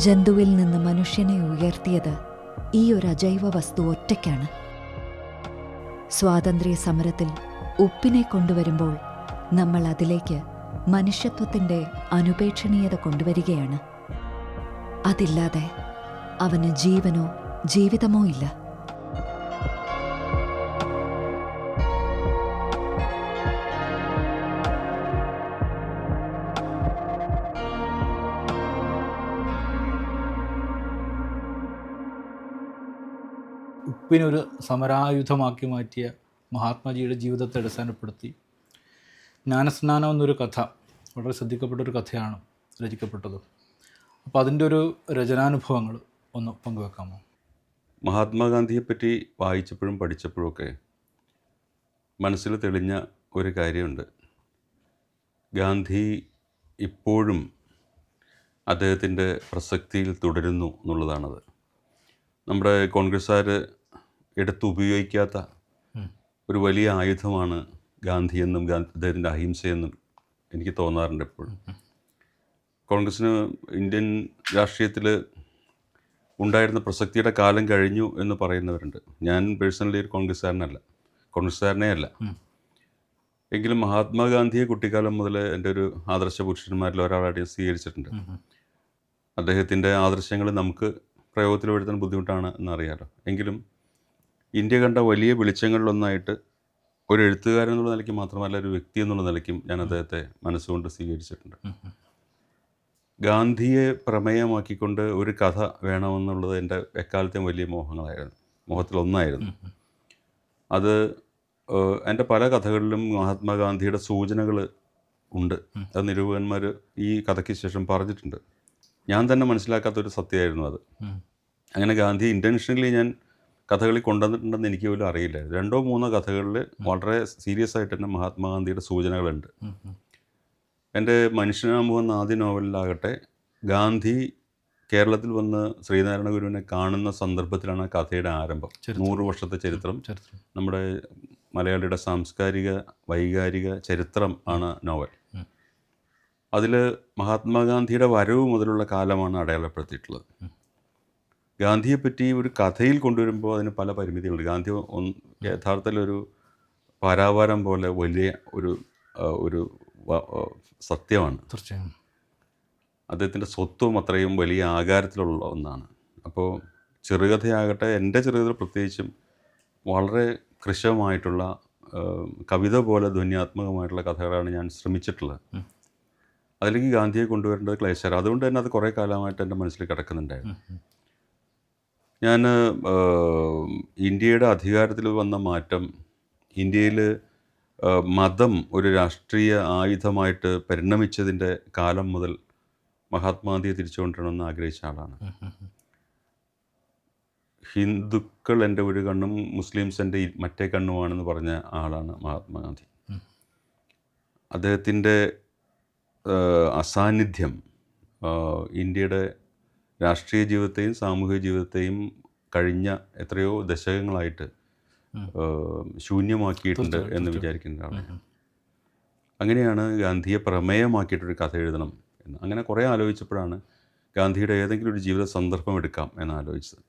ജന്തുവിൽ നിന്ന് മനുഷ്യനെ ഉയർത്തിയത് ഈ ഒരു അജൈവ വസ്തു ഒറ്റയ്ക്കാണ്. സ്വാതന്ത്ര്യ സമരത്തിൽ ഉപ്പിനെ കൊണ്ടുവരുമ്പോൾ നമ്മൾ അതിലേക്ക് മനുഷ്യത്വത്തിന്റെ അനുപേക്ഷണീയത കൊണ്ടുവരികയാണ്. അതില്ലാതെ അവന് ജീവനോ ജീവിതമോ ഇല്ല. ഉപ്പിനൊരു സമരായുധമാക്കി മാറ്റിയ മഹാത്മാജിയുടെ ജീവിതത്തെ അടിസ്ഥാനപ്പെടുത്തി ജ്ഞാനസ്നാനം എന്നൊരു കഥ വളരെ ശ്രദ്ധിക്കപ്പെട്ട ഒരു കഥയാണ് രചിക്കപ്പെട്ടത്. അപ്പോൾ അതിന്റെ ഒരു രചനാനുഭവങ്ങൾ ഒന്ന് പങ്കുവെക്കാമോ? മഹാത്മാഗാന്ധിയെപ്പറ്റി വായിച്ചപ്പോഴും പഠിച്ചപ്പോഴുമൊക്കെ മനസ്സിൽ തെളിഞ്ഞ ഒരു കാര്യമുണ്ട്. ഗാന്ധി ഇപ്പോഴും അദ്ദേഹത്തിന്റെ പ്രസക്തിയിൽ തുടരുന്നു എന്നുള്ളതാണത്. നമ്മുടെ കോൺഗ്രസ്സുകാർ എടുത്ത് ഉപയോഗിക്കാത്ത ഒരു വലിയ ആയുധമാണ് ഗാന്ധിയെന്നും ഗാന്ധി അദ്ദേഹത്തിന്റെ അഹിംസയെന്നും എനിക്ക് തോന്നാറുണ്ട് എപ്പോഴും. കോൺഗ്രസ്സിന് ഇന്ത്യൻ രാഷ്ട്രീയത്തിൽ ഉണ്ടായിരുന്ന പ്രസക്തിയുടെ കാലം കഴിഞ്ഞു എന്ന് പറയുന്നവരുണ്ട്. ഞാൻ പേഴ്സണലി ഒരു കോൺഗ്രസ്സുകാരനല്ല. കോൺഗ്രസ്സുകാരനേ അല്ല. എങ്കിലും മഹാത്മാഗാന്ധിയെ കുട്ടിക്കാലം മുതൽ എന്റെ ഒരു ആദർശ പുരുഷന്മാരിൽ ഒരാളായിട്ട് ഞാൻ സ്വീകരിച്ചിട്ടുണ്ട്. അദ്ദേഹത്തിന്റെ ആദർശങ്ങൾ നമുക്ക് പ്രയോഗത്തിൽ വരുത്താൻ ബുദ്ധിമുട്ടാണ് എന്നറിയാലോ. എങ്കിലും ഇന്ത്യ കണ്ട വലിയ വെളിച്ചങ്ങളിലൊന്നായിട്ട് ഒരു എഴുത്തുകാരൻ എന്നുള്ള നിലയ്ക്ക് മാത്രമല്ല ഒരു വ്യക്തി എന്നുള്ള നിലയ്ക്കും ഞാൻ അദ്ദേഹത്തെ മനസ്സുകൊണ്ട് സ്വീകരിച്ചിട്ടുണ്ട്. ഗാന്ധിയെ പ്രമേയമാക്കിക്കൊണ്ട് ഒരു കഥ വേണമെന്നുള്ളത് എന്റെ എക്കാലത്തെയും വലിയ മോഹങ്ങളായിരുന്നു. മോഹത്തിലൊന്നായിരുന്നു അത് എന്റെ പല കഥകളിലും മഹാത്മാഗാന്ധിയുടെ സൂചനകൾ ഉണ്ട്. അത് നിരൂപകന്മാർ ഈ കഥയ്ക്ക് ശേഷം പറഞ്ഞിട്ടുണ്ട്. ഞാൻ തന്നെ മനസ്സിലാക്കാത്തൊരു സത്യമായിരുന്നു അത്. അങ്ങനെ ഗാന്ധി ഇന്റൻഷനലി ഞാൻ കഥകളിൽ കൊണ്ടുവന്നിട്ടുണ്ടെന്ന് എനിക്ക് പോലും അറിയില്ല രണ്ടോ മൂന്നോ കഥകളിൽ വളരെ സീരിയസ് ആയിട്ട് തന്നെ മഹാത്മാഗാന്ധിയുടെ സൂചനകളുണ്ട്. എന്റെ മനുഷ്യനാമു എന്ന ആദ്യ നോവലിലാകട്ടെ ഗാന്ധി കേരളത്തിൽ വന്ന് ശ്രീനാരായണ ഗുരുവിനെ കാണുന്ന സന്ദർഭത്തിലാണ് ആ കഥയുടെ ആരംഭം. നൂറ് വർഷത്തെ ചരിത്രം. നമ്മുടെ മലയാളിയുടെ സാംസ്കാരിക വൈകാരിക ചരിത്രം ആണ് നോവൽ. അതിൽ മഹാത്മാഗാന്ധിയുടെ വരവ് മുതലുള്ള കാലമാണ് അടയാളപ്പെടുത്തിയിട്ടുള്ളത്. ഗാന്ധിയെപ്പറ്റി ഒരു കഥയിൽ കൊണ്ടുവരുമ്പോൾ അതിന് പല പരിമിതികളുണ്ട്. ഗാന്ധി യഥാർത്ഥത്തിൽ ഒരു പാരാവാരം പോലെ വലിയ ഒരു ഒരു സത്യമാണ്. തീർച്ചയായും. അദ്ദേഹത്തിന്റെ സ്വത്വം അത്രയും വലിയ ആകാരത്തിലുള്ള ഒന്നാണ്. അപ്പോൾ ചെറുകഥയാകട്ടെ എന്റെ ചെറുകഥ പ്രത്യേകിച്ചും വളരെ കൃശമായിട്ടുള്ള കവിത പോലെ ധ്വന്യാത്മകമായിട്ടുള്ള കഥകളാണ് ഞാൻ ശ്രമിച്ചിട്ടുള്ളത്. അതിലേക്ക് ഗാന്ധിയെ കൊണ്ടുവരേണ്ടത് ക്ലേശരം അതുകൊണ്ട് തന്നെ അത് കുറേ കാലമായിട്ട് എന്റെ മനസ്സിൽ കിടക്കുന്നുണ്ടായിരുന്നു. ഞാൻ ഇന്ത്യയുടെ അധികാരത്തിൽ വന്ന മാറ്റം ഇന്ത്യയിൽ മതം ഒരു രാഷ്ട്രീയ ആയുധമായിട്ട് പരിണമിച്ചതിന്റെ കാലം മുതൽ മഹാത്മാഗാന്ധിയെ തിരിച്ചുകൊണ്ടിരണമെന്ന് ആഗ്രഹിച്ച ആളാണ്. ഹിന്ദുക്കൾ എന്റെ ഒരു കണ്ണും മുസ്ലിംസ് എന്റെ മറ്റേ കണ്ണുമാണെന്ന് പറഞ്ഞ ആളാണ് മഹാത്മാഗാന്ധി. അദ്ദേഹത്തിന്റെ അസാന്നിധ്യം ഇന്ത്യയുടെ രാഷ്ട്രീയ ജീവിതത്തെയും സാമൂഹിക ജീവിതത്തെയും കഴിഞ്ഞ എത്രയോ ദശകങ്ങളായിട്ട് ശൂന്യമാക്കിയിട്ടുണ്ട് എന്ന് വിചാരിക്കുന്ന ഒരാളാണ് അങ്ങനെയാണ് ഗാന്ധിയെ പ്രമേയമാക്കിയിട്ടൊരു കഥ എഴുതണം എന്ന്. അങ്ങനെ കുറേ ആലോചിച്ചപ്പോഴാണ് ഗാന്ധിയുടെ ഏതെങ്കിലും ഒരു ജീവിത സന്ദർഭം എടുക്കാം എന്ന് ആലോചിച്ചത്.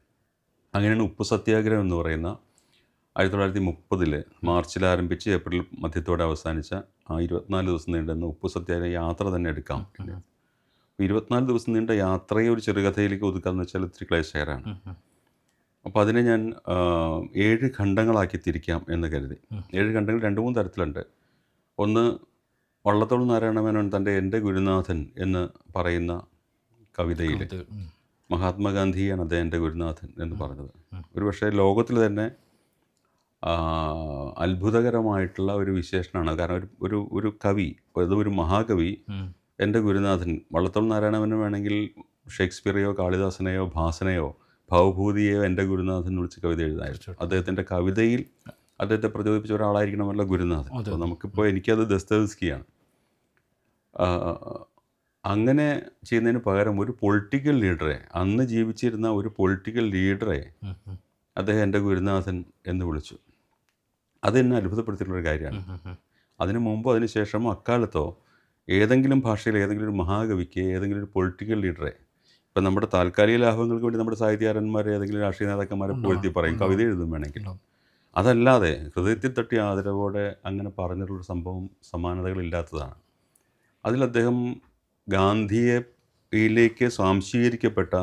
അങ്ങനെയാണ് ഉപ്പ് സത്യാഗ്രഹം എന്ന് പറയുന്ന ആയിരത്തി തൊള്ളായിരത്തി മുപ്പതിൽ മാർച്ചിൽ ആരംഭിച്ച് ഏപ്രിൽ മധ്യത്തോടെ അവസാനിച്ച ആ ഇരുപത്തിനാല് ദിവസം നീണ്ടുന്ന ഉപ്പ് സത്യാഗ്രഹ യാത്ര തന്നെ എടുക്കാം. അപ്പോൾ ഇരുപത്തിനാല് ദിവസം നീണ്ട യാത്രയെ ഒരു ചെറുകഥയിലേക്ക് ഒതുക്കാന്ന് വെച്ചാൽ ഇത്തിരി ക്ലേശകരമാണ്. അപ്പോൾ അതിനെ ഞാൻ ഏഴ് ഖണ്ഡങ്ങളാക്കി തിരിക്കാം എന്ന് കരുതി. ഏഴ് ഖണ്ഡങ്ങൾ രണ്ട് മൂന്ന് തരത്തിലുണ്ട്. ഒന്ന് വള്ളത്തോൾ നാരായണമേനോൻ തന്റെ എന്റെ ഗുരുനാഥൻ എന്ന് പറയുന്ന കവിതയിൽ. മഹാത്മാഗാന്ധിയാണ് അദ്ദേഹം എന്റെ ഗുരുനാഥൻ എന്ന് പറഞ്ഞത്. ഒരുപക്ഷെ ലോകത്തിൽ തന്നെ അത്ഭുതകരമായിട്ടുള്ള ഒരു വിശേഷണമാണ്. കാരണം ഒരു ഒരു ഒരു കവി അത് ഒരു മഹാകവി. എന്റെ ഗുരുനാഥൻ വള്ളത്തോൾ നാരായണവനും വേണമെങ്കിൽ ഷേക്സ്പിയറെയോ കാളിദാസനെയോ ഭാസനെയോ ഭവഭൂതിയെയോ എന്റെ ഗുരുനാഥൻ വിളിച്ച് കവിത എഴുതായിരുന്നു. അദ്ദേഹത്തിന്റെ കവിതയിൽ അദ്ദേഹത്തെ പ്രചോദിപ്പിച്ച ഒരാളായിരിക്കണമല്ലോ ഗുരുനാഥൻ. അപ്പോൾ നമുക്കിപ്പോൾ എനിക്കത് ദസ്തവസ്കിയാണ്. അങ്ങനെ ചെയ്യുന്നതിന് പകരം ഒരു പൊളിറ്റിക്കൽ ലീഡറെ അന്ന് ജീവിച്ചിരുന്ന ഒരു പൊളിറ്റിക്കൽ ലീഡറെ. അദ്ദേഹം എന്റെ ഗുരുനാഥൻ എന്ന് വിളിച്ചു. അത് എന്നെ അത്ഭുതപ്പെടുത്തിയിട്ടുള്ളൊരു കാര്യമാണ്. അതിനു മുമ്പോ അതിനുശേഷമോ അക്കാലത്തോ ഏതെങ്കിലും ഭാഷയിൽ ഏതെങ്കിലും ഒരു മഹാകവിക്ക് ഏതെങ്കിലും ഒരു പൊളിറ്റിക്കൽ ലീഡറെ ഇപ്പം നമ്മുടെ താൽക്കാലിക ലാഭങ്ങൾക്ക് വേണ്ടി നമ്മുടെ സാഹിത്യകാരന്മാരെ ഏതെങ്കിലും രാഷ്ട്രീയ നേതാക്കന്മാരെ പൊരുത്തി പറയും കവിത എഴുതും വേണമെങ്കിൽ. അതല്ലാതെ ഹൃദയത്തിൽ തട്ടി ആദരവോടെ അങ്ങനെ പറഞ്ഞിട്ടുള്ള സംഭവം സമാനതകളില്ലാത്തതാണ്. അതിൽ അദ്ദേഹം ഗാന്ധിയയിലേക്ക് സ്വാംശീകരിക്കപ്പെട്ട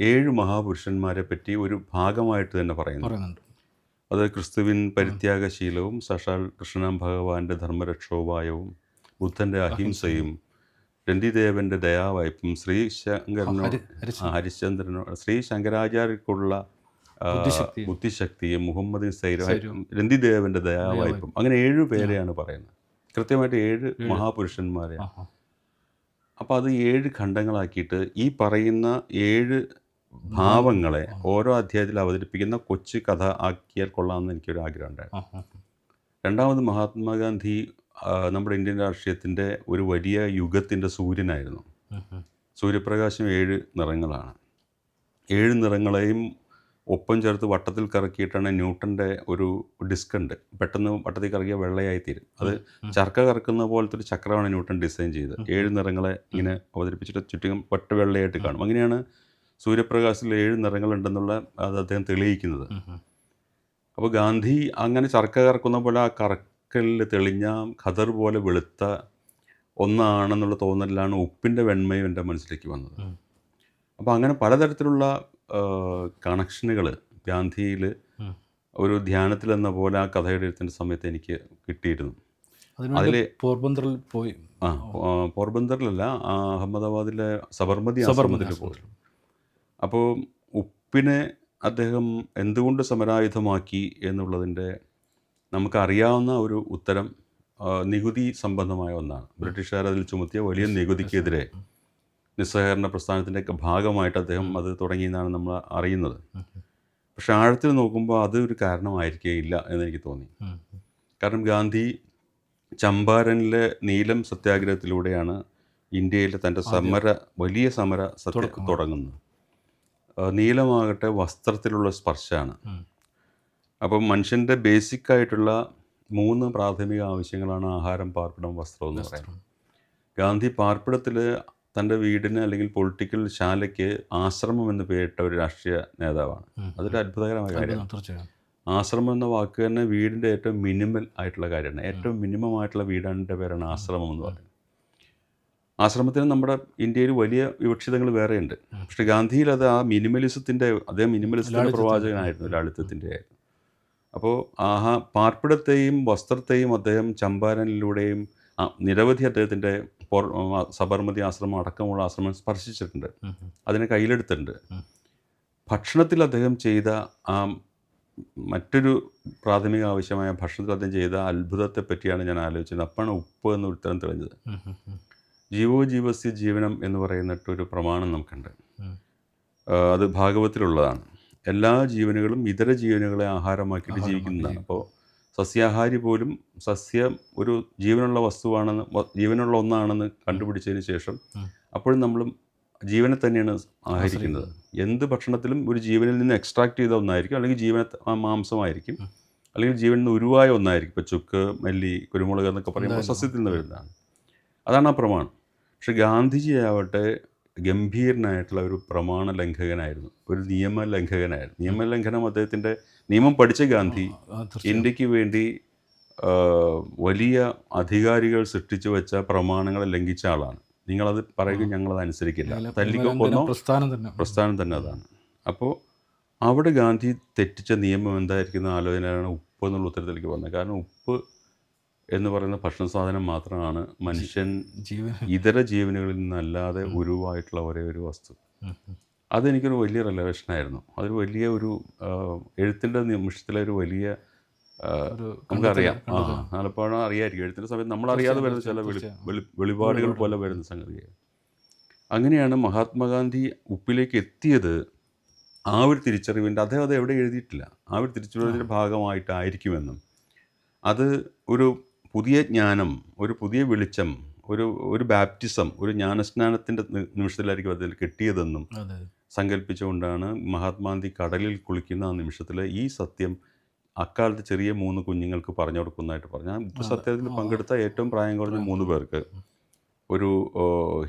ഏഴ് മഹാപുരുഷന്മാരെ പറ്റി ഒരു ഭാഗമായിട്ട് തന്നെ പറയുന്നു. പറയുന്നുണ്ട്. അത് ക്രിസ്തുവിൻ പരിത്യാഗശീലവും സഷാൽ കൃഷ്ണൻ ഭഗവാന്റെ ധർമ്മരക്ഷോപായവും ബുദ്ധന്റെ അഹിംസയും രണ്ടിദേവന്റെ ദയാവായ്പും ശ്രീ ശങ്കരനോ. ഹരിശ്ചന്ദ്രനോ ശ്രീ ശങ്കരാചാര്യർക്കുള്ള ആ, ബുദ്ധിശക്തിയും. മുഹമ്മദ്. രന്തിദേവന്റെ ദയാവായ്പും അങ്ങനെ ഏഴു പേരെയാണ് പറയുന്നത് കൃത്യമായിട്ട് ഏഴ് മഹാപുരുഷന്മാരെ അപ്പൊ അപ്പോൾ അത് ഏഴ് ഖണ്ഡങ്ങളാക്കിയിട്ട് ഈ പറയുന്ന ഏഴ് ഭാവങ്ങളെ ഓരോ അധ്യായത്തിൽ അവതരിപ്പിക്കുന്ന കൊച്ചു കഥ ആക്കിയാൽ കൊള്ളാമെന്ന് എനിക്കൊരു ആഗ്രഹം ഉണ്ടായിരുന്നു രണ്ടാമത് മഹാത്മാഗാന്ധി നമ്മുടെ ഇന്ത്യൻ രാഷ്ട്രീയത്തിന്റെ ഒരു വലിയ യുഗത്തിന്റെ സൂര്യനായിരുന്നു. സൂര്യപ്രകാശം ഏഴ് നിറങ്ങളാണ്. ഏഴ് നിറങ്ങളെയും ഒപ്പം ചേർത്ത് വട്ടത്തിൽ കറക്കിയിട്ടാണ് ന്യൂട്ടന്റെ ഒരു ഡിസ്ക് ഉണ്ട്. പെട്ടെന്ന് വട്ടത്തിൽ കറക്കിയ വെള്ളയായി തീരും അത് ചർക്ക കറക്കുന്ന പോലത്തെ ഒരു ചക്രമാണ് ന്യൂട്ടൺ ഡിസൈൻ ചെയ്തത്. ഏഴ് നിറങ്ങളെ ഇങ്ങനെ അവതരിപ്പിച്ചിട്ട് ചുറ്റും വട്ട വെള്ളയായിട്ട് കാണും. അങ്ങനെയാണ് സൂര്യപ്രകാശത്തിൽ ഏഴ് നിറങ്ങളുണ്ടെന്നുള്ള അത് അദ്ദേഹം തെളിയിക്കുന്നത്. അപ്പോൾ ഗാന്ധി അങ്ങനെ ചർക്ക കറക്കുന്ന പോലെ ആ കറക്കലിൽ തെളിഞ്ഞ ഖദർ പോലെ വെളുത്ത ഒന്നാണെന്നുള്ള തോന്നലിലാണ് ഉപ്പിന്റെ വെണ്മയും എന്റെ മനസ്സിലേക്ക് വന്നത്. അപ്പോൾ അങ്ങനെ പലതരത്തിലുള്ള കണക്ഷനുകൾ ഗാന്ധിയിൽ ഒരു ധ്യാനത്തിലെന്ന പോലെ ആ കഥയുടെ എഴുത്തിന്റെ സമയത്ത് എനിക്ക് കിട്ടിയിരുന്നു. അതിൽ പോർബന്ദറിൽ പോർബന്തറിൽ പോയി. ആ പോർബന്ദറിലല്ല പോർബന്തറിലല്ല ആ, അഹമ്മദാബാദിലെ സബർമതി സബർമതി പോയി. അപ്പോൾ ഉപ്പിനെ അദ്ദേഹം എന്തുകൊണ്ട് സമരായുധമാക്കി എന്നുള്ളതിന്റെ നമുക്കറിയാവുന്ന ഒരു ഉത്തരം നികുതി സംബന്ധമായ ഒന്നാണ്. ബ്രിട്ടീഷുകാർ അതിൽ ചുമത്തിയ വലിയ നികുതിക്കെതിരെ നിസ്സഹകരണ പ്രസ്ഥാനത്തിന്റെയൊക്കെ ഭാഗമായിട്ട് അദ്ദേഹം അത് തുടങ്ങിയെന്നാണ് നമ്മൾ അറിയുന്നത്. പക്ഷെ ആഴത്തിൽ നോക്കുമ്പോൾ അത് ഒരു കാരണമായിരിക്കുകയില്ല എന്നെനിക്ക് തോന്നി. കാരണം ഗാന്ധി ചമ്പാരനിലെ നീലം സത്യാഗ്രഹത്തിലൂടെയാണ് ഇന്ത്യയിലെ തന്റെ സമര വലിയ സമര സത്യ തുടങ്ങുന്നത്. നീലമാകട്ടെ വസ്ത്രത്തിലുള്ള സ്പർശമാണ്. അപ്പം മനുഷ്യന്റെ ബേസിക് ആയിട്ടുള്ള മൂന്ന് പ്രാഥമിക ആവശ്യങ്ങളാണ് ആഹാരം പാർപ്പിടം വസ്ത്രം എന്ന് പറയുന്നത്. ഗാന്ധി പാർപ്പിടത്തിൽ തന്റെ വീടിന് അല്ലെങ്കിൽ പൊളിറ്റിക്കൽ ശാലയ്ക്ക് ആശ്രമം എന്ന് പേരിട്ട ഒരു രാഷ്ട്രീയ നേതാവാണ്. അതൊരു അത്ഭുതകരമായ കാര്യമാണ്. ആശ്രമം എന്ന വാക്ക് തന്നെ വീടിന്റെ ഏറ്റവും മിനിമൽ ആയിട്ടുള്ള കാര്യമാണ്. ഏറ്റവും മിനിമം ആയിട്ടുള്ള വീടിന്റെ പേരാണ് ആശ്രമം എന്ന് പറയുന്നത്. ആശ്രമത്തിന് നമ്മുടെ ഇന്ത്യയിൽ വലിയ വിവക്ഷിതങ്ങൾ വേറെയുണ്ട്. പക്ഷേ ഗാന്ധിയിൽ അത് ആ മിനിമലിസത്തിന്റെ അതേ മിനിമലിസത്തിന്റെ. പ്രവാചകനായിരുന്നു ലാളിത്യത്തിന്റെ ആയിരുന്നു. അപ്പോൾ ആഹാ പാർപ്പിടത്തെയും വസ്ത്രത്തെയും അദ്ദേഹം ചമ്പാരനിലൂടെയും നിരവധി അദ്ദേഹത്തിന്റെ സബർമതി ആശ്രമം അടക്കമുള്ള ആശ്രമം സ്പർശിച്ചിട്ടുണ്ട്. അതിനെ കയ്യിലെടുത്തിട്ടുണ്ട്. ഭക്ഷണത്തിൽ അദ്ദേഹം ചെയ്ത ആ മറ്റൊരു പ്രാഥമിക ആവശ്യമായ ഭക്ഷണത്തിൽ അദ്ദേഹം ചെയ്ത അത്ഭുതത്തെ പറ്റിയാണ് ഞാൻ ആലോചിച്ചത്. അപ്പോഴാണ് ഉപ്പ് എന്ന് ഉത്തരം തെളിഞ്ഞത്. ജീവോ ജീവസ്യ ജീവനം എന്ന് പറയുന്നിട്ടൊരു പ്രമാണം നമുക്കുണ്ട്. അത് ഭാഗവത്തിലുള്ളതാണ്. എല്ലാ ജീവനുകളും ഇതര ജീവനുകളെ ആഹാരമാക്കിയിട്ട് ജീവിക്കുന്നതാണ്. അപ്പോൾ സസ്യാഹാരി പോലും സസ്യം ഒരു ജീവനുള്ള വസ്തുവാണെന്ന് ജീവനുള്ള ഒന്നാണെന്ന് കണ്ടുപിടിച്ചതിന് ശേഷം. അപ്പോഴും നമ്മളും ജീവനെ തന്നെയാണ് ആഹരിക്കുന്നത്. എന്ത് ഭക്ഷണത്തിലും ഒരു ജീവനിൽ നിന്ന് എക്സ്ട്രാക്ട് ചെയ്ത ഒന്നായിരിക്കും. അല്ലെങ്കിൽ ജീവന മാംസമായിരിക്കും. അല്ലെങ്കിൽ ജീവനിൽ നിന്ന് ഉരുവായ ഒന്നായിരിക്കും. ഇപ്പോൾ ചുക്ക് മല്ലി കുരുമുളക് എന്നൊക്കെ പറയുമ്പോൾ സസ്യത്തിൽ നിന്ന് വരുന്നതാണ്. അതാണ് ആ പ്രമാണം. പക്ഷെ ഗാന്ധിജി ആവട്ടെ ഗംഭീരനായിട്ടുള്ള ഒരു പ്രമാണ ലംഘകനായിരുന്നു. ഒരു നിയമ ലംഘകനായിരുന്നു. നിയമലംഘനം അദ്ദേഹത്തിന്റെ നിയമം പഠിച്ച ഗാന്ധി ഇന്ത്യയ്ക്ക് വേണ്ടി വലിയ അധികാരികൾ സൃഷ്ടിച്ചു വെച്ച പ്രമാണങ്ങളെ ലംഘിച്ച ആളാണ്. നിങ്ങളത് പറയുക ഞങ്ങളത് അനുസരിക്കില്ല. തല്ലിക്കൊന്നോ തല്ലിക്കോ കൊന്നോ പ്രസ്ഥാനം തന്നെ. പ്രസ്ഥാനം തന്നെ അതാണ്. അപ്പോൾ അവിടെ ഗാന്ധി തെറ്റിച്ച നിയമം എന്തായിരിക്കുന്ന ആലോചനയാണ് ഉപ്പ് എന്നുള്ള ഉത്തരത്തിലേക്ക് വന്നത്. കാരണം ഉപ്പ് എന്ന് പറയുന്ന ഭക്ഷണ സാധനം മാത്രമാണ് മനുഷ്യൻ ജീവൻ. ഇതര ജീവനുകളിൽ നിന്നല്ലാതെ ഉരുവായിട്ടുള്ള ഒരേ ഒരു വസ്തു. അതെനിക്കൊരു വലിയ റെലവേഷനായിരുന്നു അതൊരു വലിയ ഒരു എഴുത്തിന്റെ നിമിഷത്തിലെ ഒരു വലിയ നമുക്കറിയാം. ആ. പലപ്പോഴും അറിയായിരിക്കും. എഴുത്തിന്റെ സമയത്ത് നമ്മളറിയാതെ വരുന്ന ചില. വെളി വെളിപാടുകൾ പോലെ വരുന്ന സംഗതിയാണ് അങ്ങനെയാണ് മഹാത്മാഗാന്ധി ഉപ്പിലേക്ക് എത്തിയത് ആ ഒരു തിരിച്ചറിവിന്റെ അദ്ദേഹം അത് എവിടെ എഴുതിയിട്ടില്ല. ആ ഒരു തിരിച്ചറിവിന്റെ ഭാഗമായിട്ടായിരിക്കുമെന്നും. അത് ഒരു പുതിയ ജ്ഞാനം ഒരു പുതിയ വെളിച്ചം ഒരു ഒരു ബാപ്റ്റിസം ഒരു ജ്ഞാനസ്നാനത്തിന്റെ നിമിഷത്തിലായിരിക്കും അതിൽ കിട്ടിയതെന്നും സങ്കല്പിച്ചുകൊണ്ടാണ് മഹാത്മാഗാന്ധി കടലിൽ കുളിക്കുന്ന ആ നിമിഷത്തിൽ ഈ സത്യം അക്കാലത്ത് ചെറിയ മൂന്ന് കുഞ്ഞുങ്ങൾക്ക് പറഞ്ഞു കൊടുക്കുന്നതായിട്ട് പറഞ്ഞു. ആ സത്യത്തിൽ പങ്കെടുത്ത ഏറ്റവും പ്രായം കുറഞ്ഞ മൂന്ന് പേർക്ക് ഒരു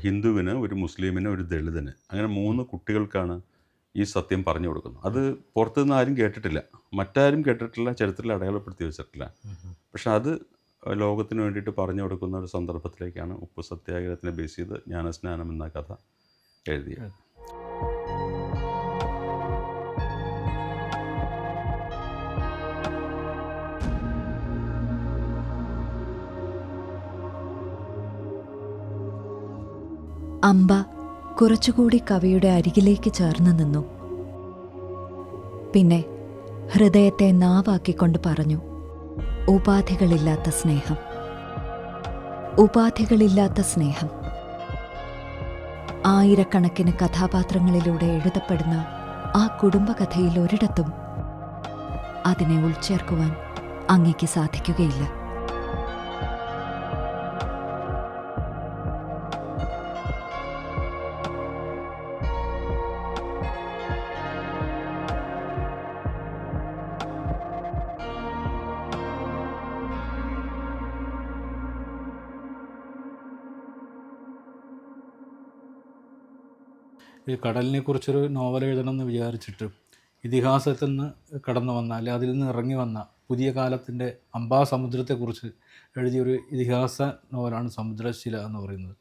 ഹിന്ദുവിന് ഒരു മുസ്ലിമിന് ഒരു ദളിതന് അങ്ങനെ മൂന്ന് കുട്ടികൾക്കാണ് ഈ സത്യം പറഞ്ഞു കൊടുക്കുന്നത്. അത് പുറത്തുനിന്ന് ആരും കേട്ടിട്ടില്ല. മറ്റാരും കേട്ടിട്ടില്ല ചരിത്രത്തിൽ അടയാളപ്പെടുത്തി വെച്ചിട്ടില്ല. പക്ഷെ അത് ലോകത്തിന് വേണ്ടിയിട്ട് പറഞ്ഞു കൊടുക്കുന്ന ഒരു സന്ദർഭത്തിലേക്കാണ് ഉപ്പ് സത്യാഗ്രഹത്തിനെ ബേസ് ചെയ്ത് ജ്ഞാനസ്നാനം എന്ന കഥ എഴുതിയത്. അമ്പ കുറച്ചുകൂടി കവിയുടെ അരികിലേക്ക് ചേർന്ന് നിന്നു. പിന്നെ ഹൃദയത്തെ നാവാക്കിക്കൊണ്ട് പറഞ്ഞു. ഉപാധികളില്ലാത്ത സ്നേഹം. ഉപാധികളില്ലാത്ത സ്നേഹം. ആയിരക്കണക്കിന് കഥാപാത്രങ്ങളിലൂടെ എഴുതപ്പെടുന്ന ആ കുടുംബകഥയിൽ ഒരിടത്തും അതിനെ ഉൾച്ചേർക്കുവാൻ അങ്ങയ്ക്ക് സാധിക്കുകയില്ല. ഈ കടലിനെ കുറിച്ചൊരു നോവൽ എഴുതണം എന്ന് വിചാരിച്ചിട്ട് ഇതിഹാസത്തിൽ നിന്ന് കടന്നു വന്ന അല്ലെ അതിൽ നിന്ന് ഇറങ്ങി വന്ന പുതിയ കാലത്തിന്റെ അംബാസമുദ്രത്തെക്കുറിച്ച് എഴുതിയൊരു ഇതിഹാസ നോവലാണ് സമുദ്രശില എന്ന് പറയുന്നത്.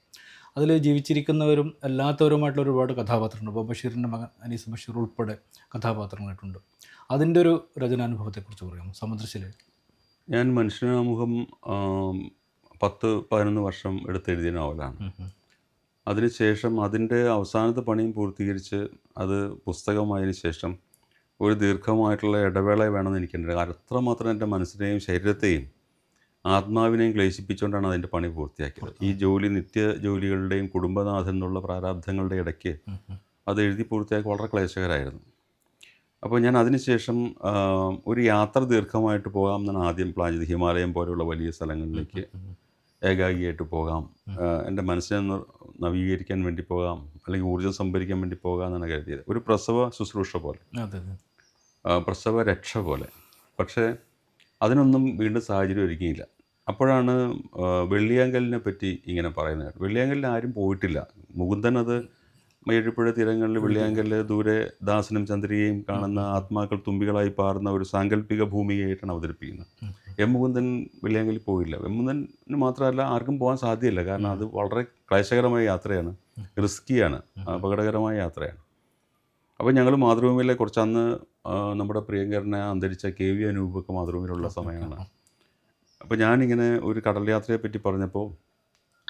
അതിൽ ജീവിച്ചിരിക്കുന്നവരും അല്ലാത്തവരുമായിട്ടുള്ള ഒരുപാട് കഥാപാത്രങ്ങളുണ്ട്. ഇപ്പോൾ ബഷീറിന്റെ മകൻ അനീസ് ബഷീർ ഉൾപ്പെടെ കഥാപാത്രങ്ങളായിട്ടുണ്ട്. അതിന്റെ ഒരു രചനാനുഭവത്തെക്കുറിച്ച് പറയാം സമുദ്രശില. ഞാൻ മനുഷ്യനാമുഖം പത്ത് പതിനൊന്ന് വർഷം എടുത്തെഴുതിയ നോവലാണ്. അതിനുശേഷം അതിന്റെ അവസാനത്തെ പണിയും പൂർത്തീകരിച്ച് അത് പുസ്തകമായതിനു ശേഷം ഒരു ദീർഘമായിട്ടുള്ള ഇടവേള വേണമെന്ന് എനിക്കുണ്ട്. കാരണം അത്രമാത്രം എന്റെ മനസ്സിനെയും ശരീരത്തെയും ആത്മാവിനെയും ക്ലേശിപ്പിച്ചുകൊണ്ടാണ് അതിന്റെ പണി പൂർത്തിയാക്കിയത്. ഈ ജോലി നിത്യ ജോലികളുടെയും കുടുംബനാഥൻ എന്നുള്ള പ്രാരാബ്ധങ്ങളുടെ ഇടയ്ക്ക് അത് എഴുതി പൂർത്തിയാക്കി വളരെ ക്ലേശകരായിരുന്നു. അപ്പോൾ ഞാൻ അതിനുശേഷം ഒരു യാത്ര ദീർഘമായിട്ട് പോകാം എന്നാണ് ആദ്യം പ്ലാൻ ചെയ്തത്. ഹിമാലയം പോലെയുള്ള വലിയ സ്ഥലങ്ങളിലേക്ക്. ഏകാഗിയായിട്ട് പോകാം. എന്റെ മനസ്സിനെ നവീകരിക്കാൻ വേണ്ടി പോകാം. അല്ലെങ്കിൽ ഊർജം സംഭരിക്കാൻ വേണ്ടി പോകാം എന്നാണ് കരുതിയത്. ഒരു പ്രസവ ശുശ്രൂഷ പോലെ. പ്രസവ രക്ഷ പോലെ. പക്ഷേ അതിനൊന്നും വീണ്ടും സാഹചര്യം ഒരുക്കിയില്ല അപ്പോഴാണ് വെള്ളിയാങ്കലിനെ പറ്റി ഇങ്ങനെ പറയുന്നത്. വെള്ളിയാങ്കലിന് വെള്ളിയാങ്കലിൽ ആരും പോയിട്ടില്ല. മുകുന്ദൻ അത് മയ്യഴിപ്പുഴ തീരങ്ങളിൽ വെള്ളിയാങ്കലിൽ ദൂരെ ദാസനും ചന്ദ്രികയും കാണുന്ന ആത്മാക്കൾ തുമ്പികളായി പാറുന്ന ഒരു സാങ്കല്പിക ഭൂമിയായിട്ടാണ് അവതരിപ്പിക്കുന്നത്. എം മുകുന്ദൻ വെള്ളിയാങ്കലിൽ പോയില്ല. എം മുകുന്ദന് മാത്രമല്ല ആർക്കും പോകാൻ സാധ്യമല്ല കാരണം അത് വളരെ ക്ലേശകരമായ യാത്രയാണ്. റിസ്കിയാണ്. അപകടകരമായ യാത്രയാണ്. അപ്പോൾ ഞങ്ങൾ മാതൃഭൂമിയിലെ കുറച്ച് അന്ന് നമ്മുടെ പ്രിയങ്കരനെ അന്തരിച്ച കെ വി അനൂപൊക്കെ മാതൃഭൂമിയിലുള്ള സമയമാണ്. അപ്പോൾ ഞാനിങ്ങനെ ഒരു കടൽ യാത്രയെ പറ്റി പറഞ്ഞപ്പോൾ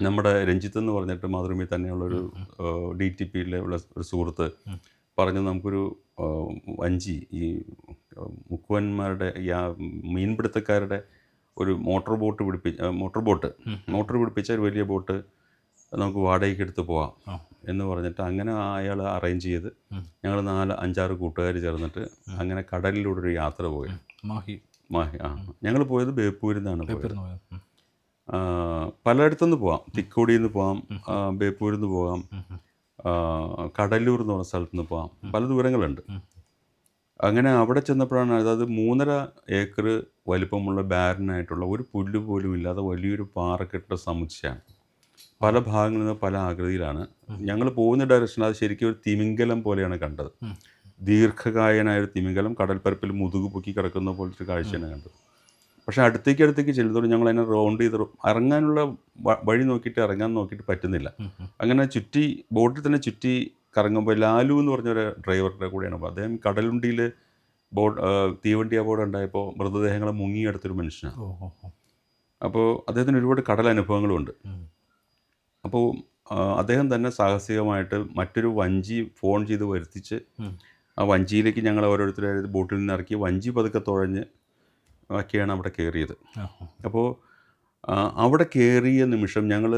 നമ്മുടെ രഞ്ജിത്ത് എന്ന് പറഞ്ഞിട്ട് മാതൃഭൂമി തന്നെയുള്ളൊരു ഡി ടി പിയിലെ ഉള്ള ഒരു സുഹൃത്ത് പറഞ്ഞു നമുക്കൊരു വഞ്ചി ഈ മുക്കുവന്മാരുടെ ഈ ആ മീൻപിടുത്തക്കാരുടെ ഒരു മോട്ടോർ ബോട്ട് പിടിപ്പിച്ച മോട്ടോർ ബോട്ട് മോട്ടോർ പിടിപ്പിച്ച ഒരു വലിയ ബോട്ട് നമുക്ക് വാടകയ്ക്ക് എടുത്ത് പോവാം എന്ന് പറഞ്ഞിട്ട് അങ്ങനെ അയാൾ അറേഞ്ച് ചെയ്ത് ഞങ്ങൾ നാല് അഞ്ചാറ് കൂട്ടുകാർ ചേർന്നിട്ട് അങ്ങനെ കടലിലൂടെ ഒരു യാത്ര പോയി. മാഹി. മാഹി ആ. ഞങ്ങൾ പോയത് ബേപ്പൂരിൽ നിന്നാണ് പോയത്. പലയിടത്തുനിന്ന് പോവാം. തിക്കോടിയിൽ നിന്ന് പോവാം. ബേപ്പൂരിൽ നിന്ന് പോവാം. കടലൂർ എന്ന് പറഞ്ഞ സ്ഥലത്ത് നിന്ന് പോകാം പല ദൂരങ്ങളുണ്ട്. അങ്ങനെ അവിടെ ചെന്നപ്പോഴാണ് അതായത് മൂന്നര ഏക്കർ വലിപ്പമുള്ള ബാരനായിട്ടുള്ള ഒരു പുല്ല് പോലും ഇല്ലാതെ വലിയൊരു പാറക്കെട്ട സമുച്ചയമാണ് പല ഭാഗങ്ങളിൽ നിന്ന് പല ആകൃതിയിലാണ്. ഞങ്ങൾ പോകുന്ന ഡയറക്ഷൻ അത് ശരിക്കും ഒരു തിമിംഗലം പോലെയാണ് കണ്ടത്. ദീർഘകായനായ ഒരു തിമിംഗലം കടൽപ്പരപ്പിൽ മുതുകു പൊക്കി കിടക്കുന്ന പോലത്തെ കാഴ്ചയാണ് കണ്ടത്. പക്ഷേ അടുത്തേക്ക് അടുത്തേക്ക് ചെല്ലുന്നതോടെ ഞങ്ങൾ അതിനെ റൗണ്ട് ചെയ്ത് ഇറങ്ങാനുള്ള വഴി നോക്കിയിട്ട് ഇറങ്ങാൻ നോക്കിയിട്ട് പറ്റുന്നില്ല. അങ്ങനെ ചുറ്റി ബോട്ടിൽ തന്നെ ചുറ്റി കറങ്ങുമ്പോൾ ലാലു എന്ന് പറഞ്ഞ ഒരു ഡ്രൈവറുടെ കൂടെയാണ്. അപ്പോൾ അദ്ദേഹം കടലുണ്ടിയിൽ ബോട്ട് തീവണ്ടി അപകടം ഉണ്ടായപ്പോൾ മൃതദേഹങ്ങളെ മുങ്ങിയെടുത്തൊരു മനുഷ്യനാണ്. അപ്പോൾ അദ്ദേഹത്തിന് ഒരുപാട് കടൽ അനുഭവങ്ങളുണ്ട്. അപ്പോൾ അദ്ദേഹം തന്നെ സാഹസികമായിട്ട് മറ്റൊരു വഞ്ചി ഫോൺ ചെയ്ത് വരുത്തിച്ച് ആ വഞ്ചിയിലേക്ക് ഞങ്ങൾ ഓരോരുത്തരെ ബോട്ടിൽ നിന്ന് ഇറക്കി വഞ്ചി പതുക്കെ തുഴഞ്ഞ് ഒക്കെയാണ് അവിടെ കയറിയത്. അപ്പോൾ അവിടെ കയറിയ നിമിഷം ഞങ്ങൾ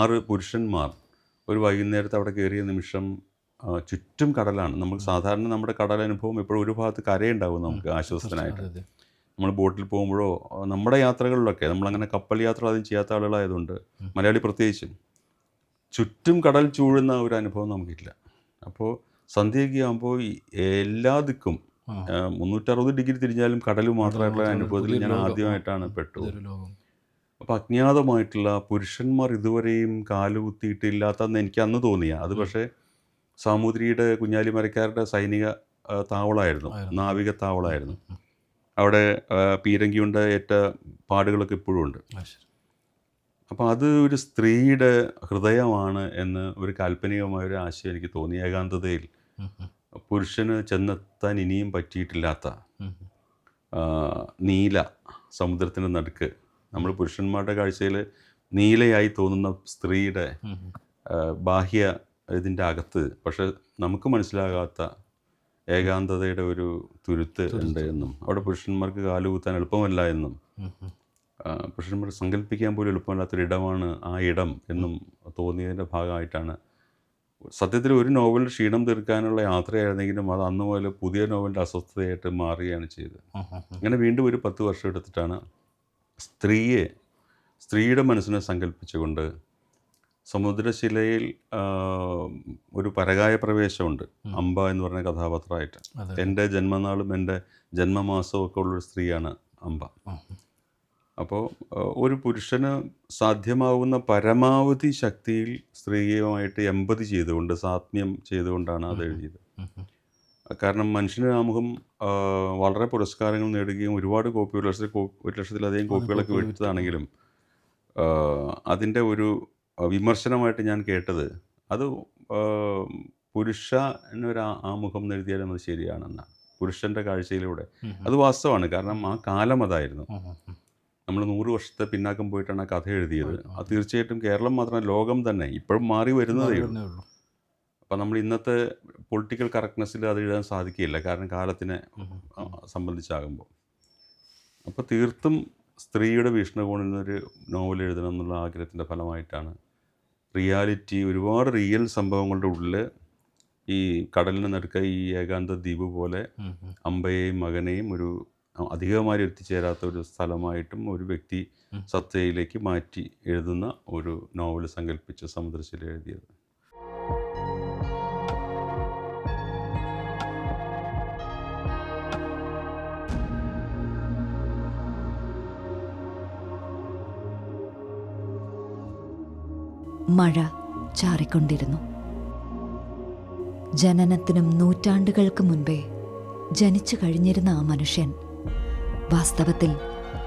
ആറ് പുരുഷന്മാർ ഒരു വൈകുന്നേരത്ത് അവിടെ കയറിയ നിമിഷം ചുറ്റും കടലാണ്. നമ്മൾ സാധാരണ നമ്മുടെ കടൽ അനുഭവം എപ്പോഴും ഒരു ഭാഗത്ത് കരയുണ്ടാവും നമുക്ക് ആശ്വസ്തനായിട്ട് അതെ അതെ. നമ്മൾ ബോട്ടിൽ പോകുമ്പോഴോ നമ്മുടെ യാത്രകളിലൊക്കെ നമ്മളങ്ങനെ കപ്പൽ യാത്ര അധികം ചെയ്യാത്ത ആളുകളായതുകൊണ്ട് മലയാളി പ്രത്യേകിച്ചും ചുറ്റും കടൽ ചൂഴുന്ന ഒരു അനുഭവം നമുക്കില്ല. അപ്പോൾ സന്ധ്യയൊക്കെ ആകുമ്പോൾ എല്ലാ ദിക്കും. മുന്നൂറ്ററുപത് ഡിഗ്രി തിരിഞ്ഞാലും കടൽ മാത്രമായിട്ടുള്ള അനുഭവത്തിൽ ഞാൻ ആദ്യമായിട്ടാണ് പെട്ടു. അപ്പോൾ അജ്ഞാതമായിട്ടുള്ള പുരുഷന്മാർ ഇതുവരെയും കാലുകുത്തിയിട്ടില്ലാത്തെന്ന് എനിക്ക് അന്ന് തോന്നിയ. അത് പക്ഷേ സാമൂതിരിയുടെ കുഞ്ഞാലിമരക്കാരുടെ സൈനിക താവളമായിരുന്നു. നാവിക താവളമായിരുന്നു അവിടെ പീരങ്കിയുണ്ട് ഏറ്റ പാടുകളൊക്കെ ഇപ്പോഴും ഉണ്ട്. അപ്പോൾ അത് ഒരു സ്ത്രീയുടെ ഹൃദയമാണ് എന്ന് ഒരു കാൽപ്പനികമായ ഒരു ആശയം എനിക്ക് തോന്നി. ഏകാന്തതയിൽ. പുരുഷന് ചെന്നെത്താൻ ഇനിയും പറ്റിയിട്ടില്ലാത്ത നീല സമുദ്രത്തിന്റെ നടുക്ക്. നമ്മൾ പുരുഷന്മാരുടെ കാഴ്ചയിൽ നീലയായി തോന്നുന്ന സ്ത്രീയുടെ ബാഹ്യ ഇതിന്റെ അകത്ത്. പക്ഷെ നമുക്ക് മനസ്സിലാകാത്ത ഏകാന്തതയുടെ ഒരു തുരുത്ത് ഉണ്ട് എന്നും. അവിടെ പുരുഷന്മാർക്ക് കാലുകുത്താൻ എളുപ്പമല്ല എന്നും. പുരുഷന്മാർ സങ്കല്പിക്കാൻ പോലും എളുപ്പമല്ലാത്തൊരിടമാണ് ആ ഇടം എന്നും തോന്നിയതിന്റെ ഭാഗമായിട്ടാണ് സത്യത്തിൽ ഒരു നോവൽ ക്ഷീണം തീർക്കാനുള്ള യാത്രയായിരുന്നെങ്കിലും അത് അന്ന് മുതൽ പുതിയ നോവലിന്റെ അസ്വസ്ഥതയായിട്ട് മാറുകയാണ് ചെയ്തത്. അങ്ങനെ വീണ്ടും ഒരു പത്ത് വർഷം എടുത്തിട്ടാണ് സ്ത്രീയെ സ്ത്രീയുടെ മനസ്സിനെ സങ്കല്പിച്ചുകൊണ്ട് സമുദ്രശിലയിൽ ഒരു പരകായ പ്രവേശമുണ്ട്. അംബ എന്ന് പറഞ്ഞ കഥാപാത്രമായിട്ട്. എന്റെ ജന്മനാളും എന്റെ ജന്മമാസവും ഒക്കെ ഉള്ളൊരു സ്ത്രീയാണ് ഉം. അപ്പോൾ ഒരു പുരുഷന് സാധ്യമാവുന്ന പരമാവധി ശക്തിയിൽ സ്ത്രീയുമായിട്ട് എമ്പതി ചെയ്തുകൊണ്ട് സാത്മ്യം ചെയ്തുകൊണ്ടാണ് അത് എഴുതിയത്. കാരണം മനുഷ്യന് ആമുഖം വളരെ പുരസ്കാരങ്ങൾ നേടുകയും ഒരുപാട് കോപ്പി ഒരു ലക്ഷത്തിൽ ഒരു ലക്ഷത്തിലധികം കോപ്പികളൊക്കെ കോപ്പികൾ അതിന്റെ ഒരു വിമർശനമായിട്ട് ഞാൻ കേട്ടത് അത് പുരുഷ പുരുഷനൊരു ആമുഖം എഴുതിയാലും അത് ശരിയാണെന്നാണ്. പുരുഷന്റെ കാഴ്ചയിലൂടെ. അത് വാസ്തവമാണ്. കാരണം ആ കാലം അതായിരുന്നു. നമ്മൾ നൂറ് വർഷത്തെ പിന്നാക്കം പോയിട്ടാണ് ആ കഥ എഴുതിയത്. അത് തീർച്ചയായിട്ടും കേരളം മാത്രമല്ല ലോകം തന്നെ. ഇപ്പോഴും മാറി വരുന്നതേ ഉള്ളൂ. അപ്പം നമ്മൾ ഇന്നത്തെ പൊളിറ്റിക്കൽ കറക്റ്റ്നെസ്സിൽ അത് എഴുതാൻ സാധിക്കില്ല കാരണം കാലത്തിനെ. സംബന്ധിച്ചാകുമ്പോൾ. അപ്പോൾ തീർത്തും സ്ത്രീയുടെ വീക്ഷണകോണിൽ നിന്നൊരു നോവൽ എഴുതണം എന്നുള്ള ആഗ്രഹത്തിന്റെ ഫലമായിട്ടാണ് റിയാലിറ്റി ഒരുപാട് റിയൽ സംഭവങ്ങളുടെ ഉള്ളിൽ ഈ കടലിന് നടുക്ക ഈ ഏകാന്ത ദ്വീപ് പോലെ. അമ്പയെയും മകനെയും ഒരു അധികമായി എത്തിച്ചേരാത്ത ഒരു സ്ഥലമായിട്ടും ഒരു വ്യക്തി സത്യയിലേക്ക് സത്തയിലേക്ക് മാറ്റി എഴുതുന്ന ഒരു നോവൽ സങ്കല്പിച്ച് സമുദ്രശില എഴുതിയത്. മഴ ചാറിക്കൊണ്ടിരുന്നു. ജനനത്തിനും നൂറ്റാണ്ടുകൾക്ക് മുൻപേ ജനിച്ചു കഴിഞ്ഞിരുന്ന ആ മനുഷ്യൻ വാസ്തവത്തിൽ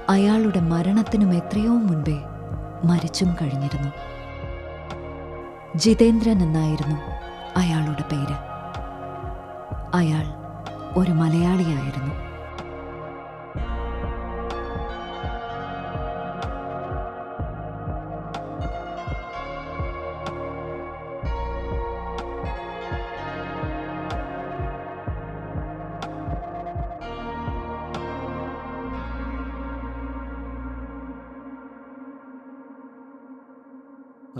അയാളുടെ മരണത്തിനും എത്രയോ മുൻപേ മരിച്ചും കഴിഞ്ഞിരുന്നു. ജിതേന്ദ്രൻ എന്നായിരുന്നു അയാളുടെ പേര്. അയാൾ ഒരു മലയാളിയായിരുന്നു.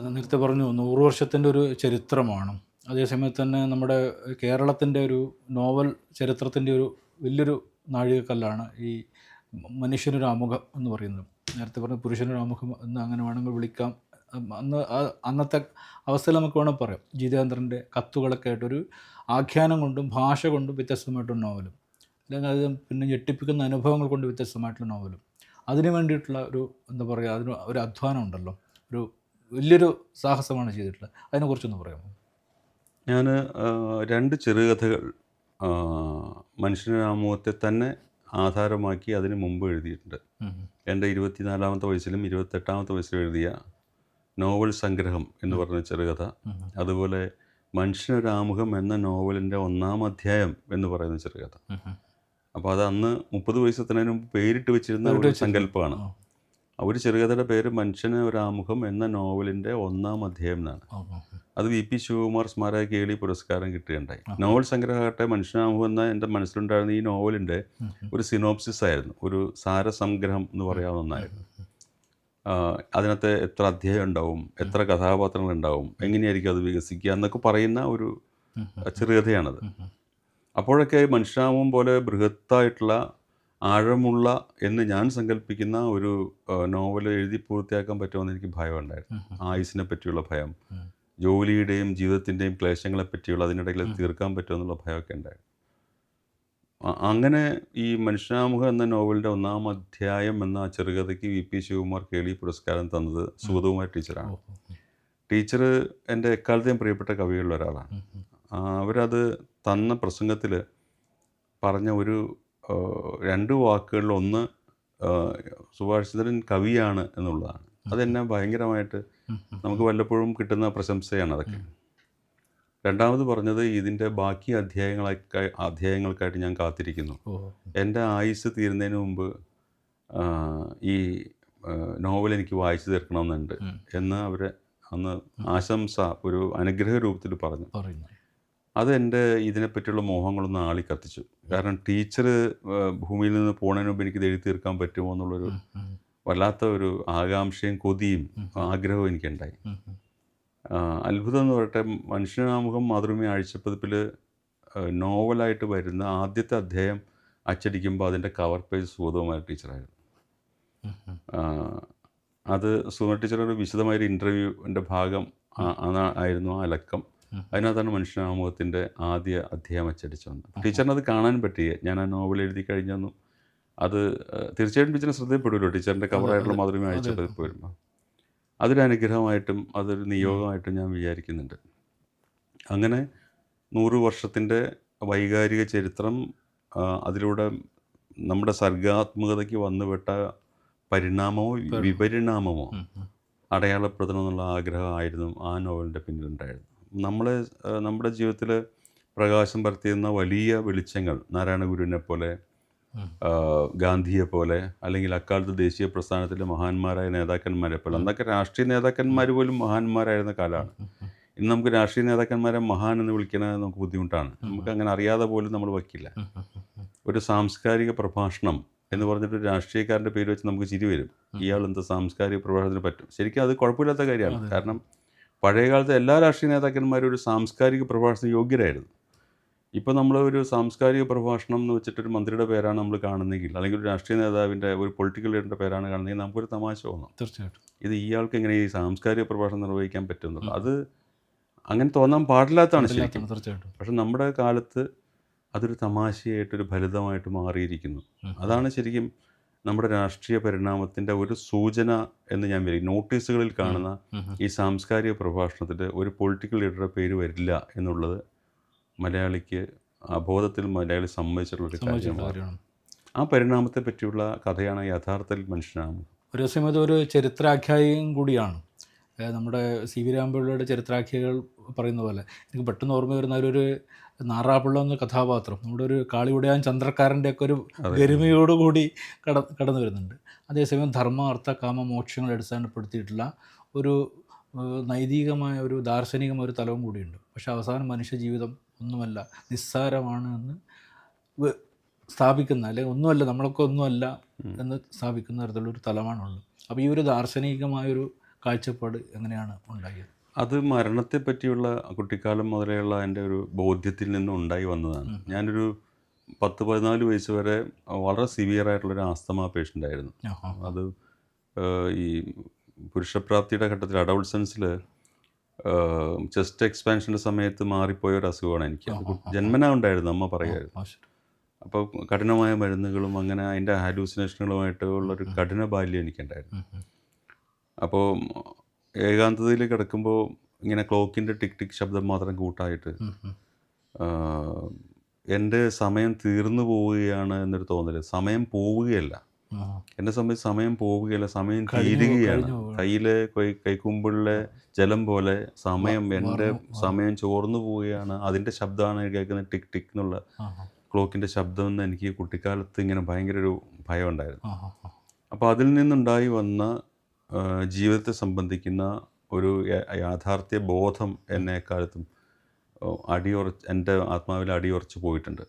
നേരത്തെ പറഞ്ഞു നൂറ് വർഷത്തിന്റെ ഒരു ചരിത്രമാണ്. അതേസമയത്ത് തന്നെ നമ്മുടെ കേരളത്തിന്റെ ഒരു നോവൽ ചരിത്രത്തിന്റെ ഒരു വലിയൊരു നാഴികക്കല്ലാണ് ഈ മനുഷ്യനൊരു ആമുഖം എന്ന് പറയുന്നത്. നേരത്തെ പറഞ്ഞു പുരുഷനൊരു ആമുഖം എന്ന് അങ്ങനെ വേണമെങ്കിൽ വിളിക്കാം. അന്ന് അന്നത്തെ അവസ്ഥയിൽ നമുക്ക് വേണമെങ്കിൽ പറയാം. ജിതേന്ദ്രന്റെ കത്തുകളൊക്കെ ആയിട്ടൊരു ആഖ്യാനം കൊണ്ടും ഭാഷ കൊണ്ടും വ്യത്യസ്തമായിട്ടൊരു നോവലും. അല്ലെങ്കിൽ അത് പിന്നെ ഞെട്ടിപ്പിക്കുന്ന അനുഭവങ്ങൾ കൊണ്ട് വ്യത്യസ്തമായിട്ടുള്ള നോവലും. അതിനു വേണ്ടിയിട്ടുള്ള ഒരു എന്താ പറയുക അതിന് ഒരു അധ്വാനം ഉണ്ടല്ലോ. ഒരു വലിയൊരു സാഹസമാണ് ചെയ്തിട്ടുള്ളത്. അതിനെക്കുറിച്ചൊന്ന് പറയാമോ? ഞാൻ രണ്ട് ചെറുകഥകൾ മനുഷ്യന്റെ മനുഷ്യനാമൂഹത്തെ തന്നെ ആധാരമാക്കി അതിന് മുമ്പ് എഴുതിയിട്ടുണ്ട്. എന്റെ ഇരുപത്തിനാലാമത്തെ വയസ്സിലും ഇരുപത്തെട്ടാമത്തെ വയസ്സിലും എഴുതിയ നോവൽ സംഗ്രഹം എന്ന് പറഞ്ഞ ചെറുകഥ. അതുപോലെ മനുഷ്യനൊരാമുഖം എന്ന നോവലിന്റെ ഒന്നാം അധ്യായം എന്ന് പറയുന്ന ചെറുകഥ. അപ്പോൾ അത് അന്ന് മുപ്പത് വയസ്സെത്തുന്നതിന് മുമ്പ് പേരിട്ട് വെച്ചിരുന്ന ഒരു. സങ്കല്പമാണ്. ഒരു ചെറുകഥയുടെ പേര് മനുഷ്യന് ഒരാമുഖം എന്ന നോവലിന്റെ ഒന്നാം അധ്യായം എന്നാണ്. അത് വി പി ശിവകുമാർ സ്മാരക കേളി പുരസ്കാരം കിട്ടുകയുണ്ടായി. നോവൽ സംഗ്രഹമാകട്ടെ മനുഷ്യനാമുഖം എന്ന എന്റെ മനസ്സിലുണ്ടായിരുന്ന ഈ നോവലിന്റെ ഒരു സിനോപ്സിസ് ആയിരുന്നു. ഒരു സാരസംഗ്രഹം എന്ന് പറയാവുന്ന ഒന്നായിരുന്നു. അതിനകത്ത് എത്ര അധ്യായം ഉണ്ടാവും എത്ര കഥാപാത്രങ്ങൾ ഉണ്ടാവും എങ്ങനെയായിരിക്കും അത് വികസിക്കുക എന്നൊക്കെ പറയുന്ന ഒരു ചെറുകഥയാണത്. അപ്പോഴൊക്കെ മനുഷ്യനാമം പോലെ ബൃഹത്തായിട്ടുള്ള ആഴമുള്ള എന്ന് ഞാൻ സങ്കല്പിക്കുന്ന ഒരു നോവൽ എഴുതി പൂർത്തിയാക്കാൻ പറ്റുമെന്ന് എനിക്ക് ഭയമുണ്ടായിരുന്നു. ആയുസിനെ പറ്റിയുള്ള ഭയം ജോലിയുടെയും ജീവിതത്തിന്റെയും ക്ലേശങ്ങളെ പറ്റിയുള്ള അതിനിടയിൽ തീർക്കാൻ പറ്റുമെന്നുള്ള ഭയമൊക്കെ ഉണ്ടായിരുന്നു. അങ്ങനെ ഈ മനുഷ്യാമുഖം എന്ന നോവലിന്റെ ഒന്നാം അധ്യായം എന്ന ചെറുകഥയ്ക്ക് വി പി ശിവകുമാർ കേളി പുരസ്കാരം തന്നത് സുഗതകുമാർ ടീച്ചറാണ്. ടീച്ചർ എന്റെ എക്കാലത്തെയും പ്രിയപ്പെട്ട കവികളിൽ ഒരാളാണ് അവരത് തന്ന പ്രസംഗത്തിൽ പറഞ്ഞ ഒരു രണ്ട് വാക്കുകളിൽ ഒന്ന് സുഭാഷ്ചന്ദ്രൻ സുഭാഷ് ചന്ദ്രൻ കവിയാണ് എന്നുള്ളതാണ്. അതെന്നെ ഭയങ്കരമായിട്ട്. നമുക്ക് വല്ലപ്പോഴും കിട്ടുന്ന പ്രശംസയാണ് അതൊക്കെ. രണ്ടാമത് പറഞ്ഞത് ഇതിന്റെ ബാക്കി അധ്യായങ്ങളൊക്കെ അധ്യായങ്ങൾക്കായിട്ട് ഞാൻ കാത്തിരിക്കുന്നു. എന്റെ ആയുസ് തീരുന്നതിന് മുമ്പ് ഈ നോവൽ എനിക്ക് വായിച്ചു തീർക്കണമെന്നുണ്ട്. എന്ന് അവർ അന്ന് ആശംസ ഒരു അനുഗ്രഹ രൂപത്തിൽ പറഞ്ഞു. അത് എന്റെ ഇതിനെപ്പറ്റിയുള്ള മോഹങ്ങളൊന്ന് ആളി കത്തിച്ചു കാരണം ടീച്ചർ ഭൂമിയിൽ നിന്ന് പോണതിന് മുമ്പ് എനിക്കിത് എഴുതി തീർക്കാൻ പറ്റുമോ എന്നുള്ളൊരു വല്ലാത്ത ഒരു ആകാംക്ഷയും കൊതിയും ആഗ്രഹവും എനിക്കുണ്ടായി. അത്ഭുതം എന്ന് പറയട്ടെ മനുഷ്യനാമുഖം മാതൃഭൂമി ആഴ്ചപ്പതിപ്പിൽ നോവലായിട്ട് വരുന്ന ആദ്യത്തെ അദ്ധ്യായം അച്ചടിക്കുമ്പോൾ അതിന്റെ കവർ പേജ് സുഗതകുമാര ടീച്ചറായിരുന്നു. അത് സുഗത ടീച്ചറുടെ വിശദമായൊരു ഇന്റർവ്യൂവിന്റെ ഭാഗം ആയിരുന്നു ആ അലക്കം ഉം. അതിനകത്താണ് മനുഷ്യനാമുഖത്തിന്റെ ആദ്യ അധ്യായം അച്ചടിച്ചു വന്നത് ടീച്ചറിന് അത് കാണാൻ പറ്റിയേ. ഞാൻ ആ നോവൽ എഴുതി കഴിഞ്ഞൊന്നും അത് തീർച്ചയായിട്ടും ടീച്ചറിന് ശ്രദ്ധപ്പെടുമല്ലോ ടീച്ചറിന്റെ കവറായിട്ടുള്ള മാതൃമി അയച്ചിട്ട് വരുമ്പോൾ അതൊരു അനുഗ്രഹമായിട്ടും അതൊരു നിയോഗമായിട്ടും ഞാൻ വിചാരിക്കുന്നുണ്ട്. അങ്ങനെ നൂറ് വർഷത്തിന്റെ വൈകാരിക ചരിത്രം അതിലൂടെ നമ്മുടെ സർഗാത്മകതയ്ക്ക് വന്നുപെട്ട പരിണാമമോ വിപരിണാമമോ. അടയാളപ്പെടുത്തണം എന്നുള്ള ആഗ്രഹമായിരുന്നു ആ നോവലിന്റെ പിന്നിലുണ്ടായിരുന്നു നമ്മളെ നമ്മുടെ ജീവിതത്തിൽ പ്രകാശം പരത്തിയുന്ന വലിയ വെളിച്ചങ്ങൾ നാരായണ ഗുരുവിനെ പോലെ ഗാന്ധിയെ പോലെ അല്ലെങ്കിൽ അക്കാലത്ത് ദേശീയ പ്രസ്ഥാനത്തിലെ മഹാന്മാരായ നേതാക്കന്മാരെ പോലെ അന്നൊക്കെ രാഷ്ട്രീയ നേതാക്കന്മാർ പോലും മഹാന്മാരായിരുന്ന കാലമാണ്. ഇന്ന് നമുക്ക് രാഷ്ട്രീയ നേതാക്കന്മാരെ മഹാൻ എന്ന് വിളിക്കണത് നമുക്ക് ബുദ്ധിമുട്ടാണ്. നമുക്ക് അങ്ങനെ അറിയാതെ പോലും നമ്മൾ വയ്ക്കില്ല. ഒരു സാംസ്കാരിക പ്രഭാഷണം എന്ന് പറഞ്ഞിട്ട് ഒരു രാഷ്ട്രീയക്കാരന്റെ പേര് വെച്ച് നമുക്ക് ചിരി വരും. ഇയാൾ എന്താ സാംസ്കാരിക പ്രഭാഷണത്തിന് പറ്റും? ശരിക്കും അത് കുഴപ്പമില്ലാത്ത കാര്യമാണ്. കാരണം പഴയ കാലത്തെ എല്ലാ രാഷ്ട്രീയ നേതാക്കന്മാരും ഒരു സാംസ്കാരിക പ്രഭാഷണ യോഗ്യരായിരുന്നു. ഇപ്പോൾ നമ്മൾ ഒരു സാംസ്കാരിക പ്രഭാഷണം എന്ന് വെച്ചിട്ട് ഒരു മന്ത്രിയുടെ പേരാണ് നമ്മൾ കാണുന്നെങ്കിൽ അല്ലെങ്കിൽ ഒരു രാഷ്ട്രീയ നേതാവിന്റെ ഒരു പൊളിറ്റിക്കൽ ലീഡറിന്റെ പേരാണ് കാണുന്നതെങ്കിൽ നമുക്കൊരു തമാശ തോന്നാം. തീർച്ചയായിട്ടും. ഇത് ഇയാൾക്ക് എങ്ങനെ ഈ സാംസ്കാരിക പ്രഭാഷണം നിർവഹിക്കാൻ പറ്റുന്നുള്ളൂ അത് അങ്ങനെ തോന്നാൻ പാടില്ലാത്തതാണ് ശരിക്കും. തീർച്ചയായിട്ടും. പക്ഷെ നമ്മുടെ കാലത്ത് അതൊരു തമാശയായിട്ടൊരു ഫലിതമായിട്ട് മാറിയിരിക്കുന്നു. അതാണ് ശരിക്കും നമ്മുടെ രാഷ്ട്രീയ പരിണാമത്തിന്റെ ഒരു സൂചന എന്ന് ഞാൻ വരും നോട്ടീസുകളിൽ കാണുന്ന. ഈ സാംസ്കാരിക പ്രഭാഷണത്തിൽ ഒരു പൊളിറ്റിക്കൽ ലീഡറുടെ പേര് വരില്ല എന്നുള്ളത് മലയാളിക്ക് അബോധത്തിൽ മലയാളി സമ്മതിച്ചിട്ടുള്ളൊരു ഒരു കാര്യമാണ്. ആ പരിണാമത്തെ പറ്റിയുള്ള കഥയാണ് യഥാർത്ഥത്തിൽ മനുഷ്യനാണ് ഒരു സമയത്ത് ഒരു ചരിത്രാഖ്യായം കൂടിയാണ്. നമ്മുടെ സി വി രാമപിള്ളയുടെ ചരിത്രാഖ്യകൾ പറയുന്ന പോലെ എനിക്ക് പെട്ടെന്ന് ഓർമ്മ വരുന്ന ഒരു നാറാപ്പിള്ള എന്ന കഥാപാത്രം. നമ്മുടെ ഒരു കാളിയുടയാൻ ചന്ദ്രക്കാരന്റെ ഒക്കെ ഒരു ഗരിമയോടുകൂടി കട കടന്നു വരുന്നുണ്ട്. അതേസമയം ധർമ്മ അർത്ഥ കാമ മോക്ഷങ്ങൾ അടിസ്ഥാനപ്പെടുത്തിയിട്ടുള്ള ഒരു നൈതികമായ ഒരു ദാർശനികമായ ഒരു തലവും കൂടിയുണ്ട്. പക്ഷേ അവസാനം മനുഷ്യ ജീവിതം ഒന്നുമല്ല നിസ്സാരമാണ് എന്ന് സ്ഥാപിക്കുന്ന അല്ലെങ്കിൽ ഒന്നുമല്ല നമ്മളൊക്കെ ഒന്നുമല്ല എന്ന് സ്ഥാപിക്കുന്ന തരത്തിലുള്ള ഒരു തലമാണുള്ളത്. അപ്പോൾ ഈ ഒരു ദാർശനികമായൊരു കാഴ്ചപ്പാട് എങ്ങനെയാണ് ഉണ്ടായത്? അത് മരണത്തെ പറ്റിയുള്ള കുട്ടിക്കാലം മുതലെയുള്ള എന്റെ ഒരു ബോധ്യത്തിൽ നിന്നും ഉണ്ടായി വന്നതാണ്. ഞാനൊരു പത്ത് പതിനാല് വയസ്സ് വരെ വളരെ സിവിയർ ആയിട്ടുള്ളൊരു ആസ്തമ പേഷ്യന്റ് ആയിരുന്നു. അത് ഈ പുരുഷപ്രാപ്തിയുടെ ഘട്ടത്തിൽ അഡോൾസൻസിൽ ചെസ്റ്റ് എക്സ്പാൻഷന്റെ സമയത്ത് മാറിപ്പോയ ഒരു അസുഖമാണ് എനിക്ക്. ജന്മനാ ഉണ്ടായിരുന്നു അമ്മ പറയുമായിരുന്നു. അപ്പോൾ കഠിനമായ മരുന്നുകളും അങ്ങനെ അതിന്റെ ഹാലൂസിനേഷനുകളുമായിട്ട് ഉള്ളൊരു കഠിന ബാല്യം എനിക്കുണ്ടായിരുന്നു. അപ്പോൾ ഏകാന്തതയിൽ കിടക്കുമ്പോൾ ഇങ്ങനെ ക്ലോക്കിന്റെ ടിക് ടിക് ശബ്ദം മാത്രം കൂട്ടായിട്ട് എന്റെ സമയം തീർന്നു പോവുകയാണ് എന്നൊരു തോന്നൽ സമയം പോവുകയല്ല. എന്നെ സംബന്ധിച്ച് സമയം പോവുകയല്ല സമയം തീരുകയാണ്. കയ്യിലെ കൈ- കൈക്കുമ്പിളിലെ ജലം പോലെ സമയം എന്റെ സമയം ചോർന്നു പോവുകയാണ്. അതിന്റെ ശബ്ദമാണ് കേൾക്കുന്നത് ടിക് ടിക് എന്നുള്ള. ക്ലോക്കിന്റെ ശബ്ദം എന്ന് എനിക്ക് കുട്ടിക്കാലത്ത് ഇങ്ങനെ ഭയങ്കര ഒരു ഭയം ഉണ്ടായിരുന്നു. അപ്പോൾ അതിൽ നിന്നുണ്ടായി വന്ന ജീവിതത്തെ സംബന്ധിക്കുന്ന ഒരു യാഥാർത്ഥ്യ ബോധം എന്നെക്കാലത്തും അടിയുറച്ച് എന്റെ ആത്മാവിൽ അടിയുറച്ച് പോയിട്ടുണ്ട്.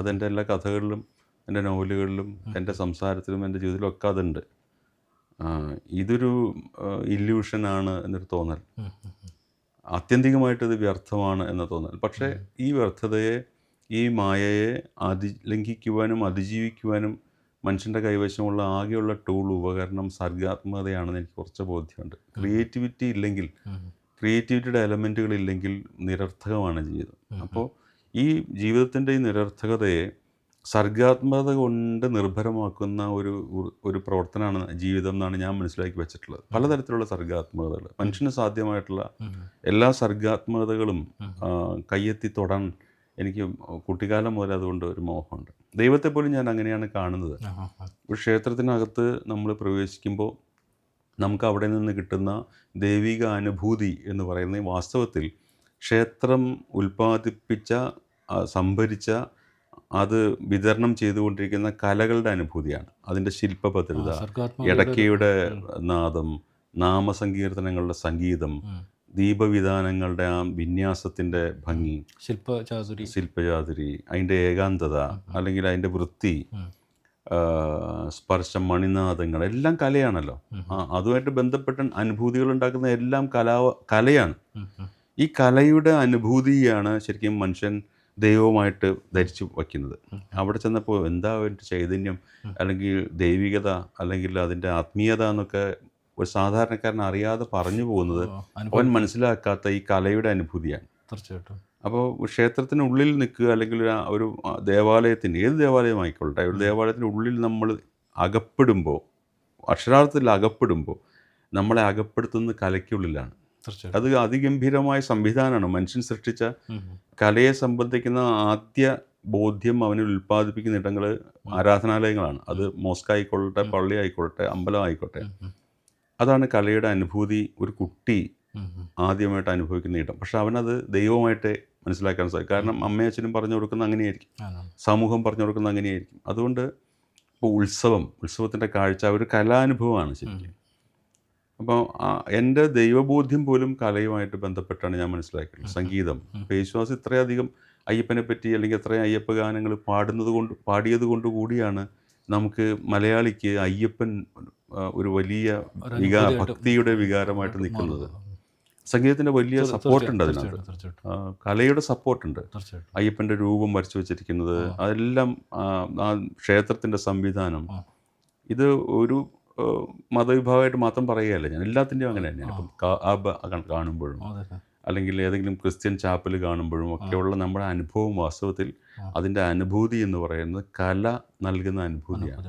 അതെന്റെ എല്ലാ കഥകളിലും എന്റെ നോവലുകളിലും എന്റെ സംസാരത്തിലും എന്റെ ജീവിതത്തിലും ഒക്കെ അതുണ്ട്. ഇതൊരു ഇല്യൂഷനാണ് എന്നൊരു തോന്നൽ. ഉം, ഉം, ഉം. ആത്യന്തികമായിട്ട് ഇത് വ്യർത്ഥമാണ് എന്ന തോന്നൽ. പക്ഷേ ഈ വ്യർത്ഥതയെ ഈ മായയെ അതി ലംഘിക്കുവാനും അതിജീവിക്കുവാനും മനുഷ്യന്റെ കൈവശമുള്ള ആകെയുള്ള ടൂൾ ഉപകരണം സർഗാത്മകതയാണെന്ന് എനിക്ക് കുറച്ച് ബോധ്യമുണ്ട്. ക്രിയേറ്റിവിറ്റി ഇല്ലെങ്കിൽ. ക്രിയേറ്റിവിറ്റിയുടെ എലമെന്റുകൾ ഇല്ലെങ്കിൽ നിരർത്ഥകമാണ് ജീവിതം. അപ്പോൾ ഈ ജീവിതത്തിന്റെ ഈ നിരർത്ഥകതയെ സർഗാത്മകത കൊണ്ട് നിർഭരമാക്കുന്ന ഒരു ഒരു പ്രവർത്തനമാണ് ജീവിതം എന്നാണ് ഞാൻ മനസ്സിലാക്കി വെച്ചിട്ടുള്ളത്. പലതരത്തിലുള്ള സർഗാത്മകതകൾ മനുഷ്യന് സാധ്യമായിട്ടുള്ള എല്ലാ സർഗാത്മകതകളും കയ്യെത്തി തൊടാൻ എനിക്ക് കുട്ടിക്കാലം മുതൽ അതുകൊണ്ട് ഒരു മോഹമുണ്ട്. ദൈവത്തെ പോലും ഞാൻ അങ്ങനെയാണ് കാണുന്നത്. ഒരു ക്ഷേത്രത്തിനകത്ത് നമ്മൾ പ്രവേശിക്കുമ്പോൾ നമുക്ക് അവിടെ നിന്ന് കിട്ടുന്ന ദൈവിക അനുഭൂതി എന്ന് പറയുന്നത് വാസ്തവത്തിൽ ക്ഷേത്രം ഉൽപ്പാദിപ്പിച്ച സംഭരിച്ച അത് വിതരണം ചെയ്തുകൊണ്ടിരിക്കുന്ന കലകളുടെ അനുഭൂതിയാണ്. അതിന്റെ ശില്പഭദ്രത ഇടയ്ക്കയുടെ നാദം നാമസങ്കീർത്തനങ്ങളുടെ സംഗീതം ദീപവിധാനങ്ങളുടെ ആ വിന്യാസത്തിന്റെ ഭംഗി ശില്പചാതുരി. ശില്പചാതുരി അതിന്റെ ഏകാന്തത അല്ലെങ്കിൽ അതിന്റെ വൃത്തി സ്പർശം മണിനാഥങ്ങൾ എല്ലാം കലയാണല്ലോ. ആ അതുമായിട്ട് ബന്ധപ്പെട്ട അനുഭൂതികൾ ഉണ്ടാക്കുന്ന എല്ലാം കലാ കലയാണ്. ഈ കലയുടെ അനുഭൂതിയാണ് ശരിക്കും മനുഷ്യൻ ദൈവവുമായിട്ട് ധരിച്ചു വയ്ക്കുന്നത്. അവിടെ ചെന്നപ്പോൾ എന്താ ഒരു ചൈതന്യം അല്ലെങ്കിൽ ദൈവികത അല്ലെങ്കിൽ അതിന്റെ ആത്മീയത എന്നൊക്കെ ഒരു സാധാരണക്കാരൻ അറിയാതെ പറഞ്ഞു പോകുന്നത് അവൻ മനസ്സിലാക്കാത്ത ഈ കലയുടെ അനുഭൂതിയാണ്. തീർച്ചയായിട്ടും. അപ്പോൾ ക്ഷേത്രത്തിനുള്ളിൽ നിൽക്കുക അല്ലെങ്കിൽ ഒരു- ദേവാലയത്തിന്റെ ഏത് ദേവാലയം ആയിക്കോട്ടെ ഒരു ദേവാലയത്തിന്റെ ഉള്ളിൽ നമ്മൾ അകപ്പെടുമ്പോൾ അക്ഷരാർത്ഥത്തിൽ അകപ്പെടുമ്പോൾ നമ്മളെ അകപ്പെടുത്തുന്ന കലയ്ക്കുള്ളിലാണ്. അത് അതിഗംഭീരമായ സംവിധാനമാണ്. മനുഷ്യൻ സൃഷ്ടിച്ച. കലയെ സംബന്ധിക്കുന്ന ആദ്യ ബോധ്യം അവനിൽ ഉൽപ്പാദിപ്പിക്കുന്ന ഇടങ്ങൾ ആരാധനാലയങ്ങളാണ്. അത് മോസ്ക് ആയിക്കൊള്ളട്ടെ പള്ളി ആയിക്കൊള്ളട്ടെ അമ്പലം ആയിക്കോട്ടെ. അതാണ് കലയുടെ അനുഭൂതി ഒരു കുട്ടി. ആദ്യമായിട്ട് അനുഭവിക്കുന്ന ഇടം. പക്ഷെ അവനത് ദൈവമായിട്ട് മനസ്സിലാക്കാൻ സാധിക്കും. കാരണം അമ്മയും അച്ഛനും പറഞ്ഞു കൊടുക്കുന്ന അങ്ങനെയായിരിക്കും. സമൂഹം പറഞ്ഞു കൊടുക്കുന്ന അങ്ങനെയായിരിക്കും. അതുകൊണ്ട് ഇപ്പോൾ ഉത്സവം ഉത്സവത്തിന്റെ കാഴ്ച ഒരു കലാനുഭവമാണ് ശരിക്കും. അപ്പോൾ എന്റെ ദൈവബോധ്യം പോലും കലയുമായിട്ട് ബന്ധപ്പെട്ടാണ് ഞാൻ മനസ്സിലാക്കിയത് സംഗീതം. യേശുദാസ് ഇത്രയധികം അയ്യപ്പനെ പറ്റി അല്ലെങ്കിൽ ഇത്രയും അയ്യപ്പ ഗാനങ്ങൾ പാടുന്നത് കൊണ്ട് പാടിയത് കൊണ്ട് കൂടിയാണ് നമുക്ക് മലയാളിക്ക് അയ്യപ്പൻ ആ, ഒരു വലിയ വികാ ഭക്തിയുടെ വികാരമായിട്ട് നിൽക്കുന്നത്. സംഗീതത്തിന്റെ സംഗീതത്തിന്റെ വലിയ സപ്പോർട്ടുണ്ട് അതിനകത്ത്. കലയുടെ സപ്പോർട്ടുണ്ട് അയ്യപ്പന്റെ രൂപം വരച്ചു വെച്ചിരിക്കുന്നത് അതെല്ലാം ആ, ക്ഷേത്രത്തിന്റെ ക്ഷേത്രത്തിന്റെ സംവിധാനം ഇത് ഒരു മതവിഭാഗമായിട്ട് മാത്രം പറയുകയല്ല ഞാൻ എല്ലാത്തിന്റെയും അങ്ങനെ തന്നെയാണ്. ഇപ്പം കാബ കാണുമ്പോഴും. അല്ലെങ്കിൽ ഏതെങ്കിലും ക്രിസ്ത്യൻ ചാപ്പൽ കാണുമ്പോഴും ഒക്കെയുള്ള നമ്മുടെ അനുഭവം വാസ്തവത്തിൽ അതിന്റെ അനുഭൂതി എന്ന് പറയുന്നത് കല നൽകുന്ന അനുഭൂതിയാണ്.